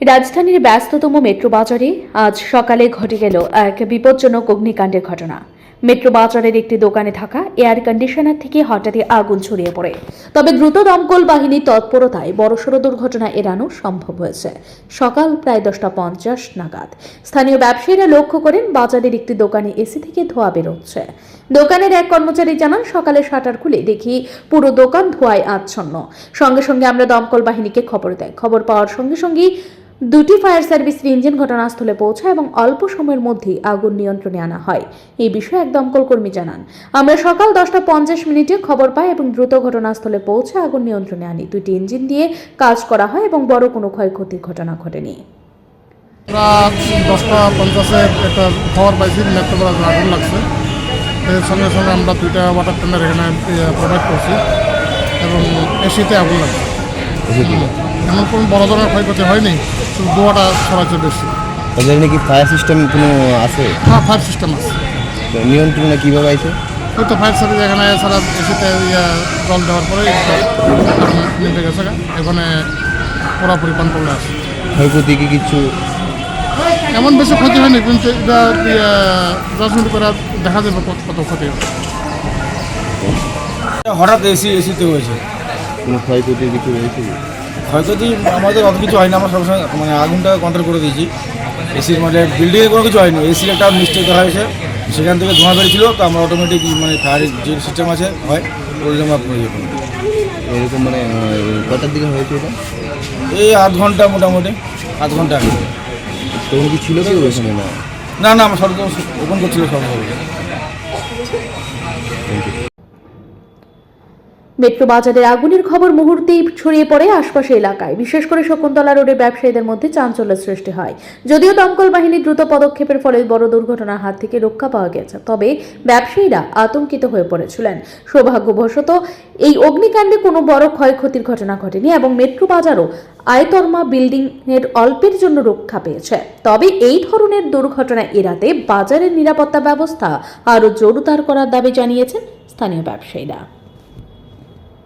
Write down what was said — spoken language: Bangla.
রাজধানীর ব্যস্ততম মেট্রো বাজারে আজ সকালে ঘটে গেল এক বিপজ্জনক অগ্নিকাণ্ডের ঘটনা। মেট্রো বাজারের একটি দোকানে থাকা এয়ার কন্ডিশনার থেকে হঠাৎই আগুন ছড়িয়ে পড়ে। তবে দ্রুত দমকল বাহিনীর তৎপরতায় বড়সড় দুর্ঘটনা এড়ানো সম্ভব হয়েছে। সকাল প্রায় দশটা পঞ্চাশ নাগাদ। স্থানীয় ব্যবসায়ীরা লক্ষ্য করেন বাজারের একটি দোকানে এসি থেকে ধোঁয়া বেরোচ্ছে। দোকানের এক কর্মচারী জানান, সকালে শাটার খুলে দেখি পুরো দোকান ধোঁয়ায় আচ্ছন্ন। সঙ্গে সঙ্গে আমরা দমকল বাহিনীকে খবর দেয় খবর পাওয়ার সঙ্গে সঙ্গেই দুটি ফায়ার সার্ভিস ইঞ্জিন ঘটনাস্থলে পৌঁছায় এবং অল্প সময়ের মধ্যেই আগুন নিয়ন্ত্রণে আনা হয়। এই বিষয়ে এক দমকল কর্মী জানান। আমরা সকাল দশটা পঞ্চাশ মিনিটে খবর পাই এবং দ্রুত ঘটনাস্থলে পৌঁছে আগুন নিয়ন্ত্রণে আনি। দুটি ইঞ্জিন দিয়ে কাজ করা হয় এবং বড় কোনো ক্ষয়ক্ষতির ঘটনা ঘটেনি। আমরা দশটা পঞ্চাশে একটা খবর পাইছি আগুন লাগছে। এর সঙ্গে সঙ্গে আমরা দুইটা ওয়াটার টেন্ডার এখানে প্রোভাইড করছি এবং এসিতে আগুন লাগছে। এমন কোনো বড় ধরনের ক্ষয়ক্ষতি হয়নি। শুধু দোয়াটা ছড়াচ্ছে বেশি। ওদের নাকি ফায়ার সিস্টেম কোনো আছে? হ্যাঁ ফায়ার সিস্টেম আছে। তো নিয়ন্ত্রণে কীভাবে আছে ওই তো ফায়ার সার্ভিস এখানে সারা এসিতে ইয়ে জল দেওয়ার পরে নিভে গেছে এখানে পুরোপুরি কন্ট্রোলে আছে। ক্ষয়ক্ষতি কি কিছু? এমন বেশি ক্ষতি হয়নি কিন্তু এটা জাজমেন্ট করে দেখা যাবে কত কত ক্ষতি হবে। হঠাৎ এসি এসিতে হয়েছে। কোনো ক্ষয়ক্ষতি কিছু হয়েছে? কি? ক্ষয়ক্ষতি আমাদের অত কিছু হয় না আমরা সবসময় মানে আগুনটা কন্ট্রোল করে দিয়েছি। এসির মানে বিল্ডিংয়ে কোনো কিছু হয়নি। এসির একটা মিস্টেক করা হয়েছে। সেখান থেকে ধোঁয়া বেরিয়েছিল তো আমরা অটোমেটিক মানে ফায়ার যে সিস্টেম আছে হয় করি। এরকম মানে কটার দিকে হয়েছে এটা? এই আধ ঘণ্টা মোটামুটি আধ ঘণ্টা আগে। তখন কি ছিল কি ওখানে না না না আমার সব ওপেন করছিল সব। মেট্রো বাজারের আগুনের খবর মুহূর্তেই ছড়িয়ে পড়ে আশপাশে এলাকায়। বিশেষ করে শকুন্তলা রোডের ব্যবসায়ীদের মধ্যে চাঞ্চল্য সৃষ্টি হয়। যদিও দমকল বাহিনীর দ্রুত পদক্ষেপের ফলে বড় দুর্ঘটনার হাত থেকে রক্ষা পাওয়া গেছে, তবে ব্যবসায়ীরা আতঙ্কিত হয়ে পড়েছিলেন। সৌভাগ্যবশত এই অগ্নিকাণ্ডে কোনো বড় ক্ষয়ক্ষতির ঘটনা ঘটেনি এবং মেট্রো বাজারও আয়তর্মা বিল্ডিং এর অল্পের জন্য রক্ষা পেয়েছে। তবে এই ধরনের দুর্ঘটনা এড়াতে বাজারের নিরাপত্তা ব্যবস্থা আরও জোরদার করার দাবি জানিয়েছেন স্থানীয় ব্যবসায়ীরা।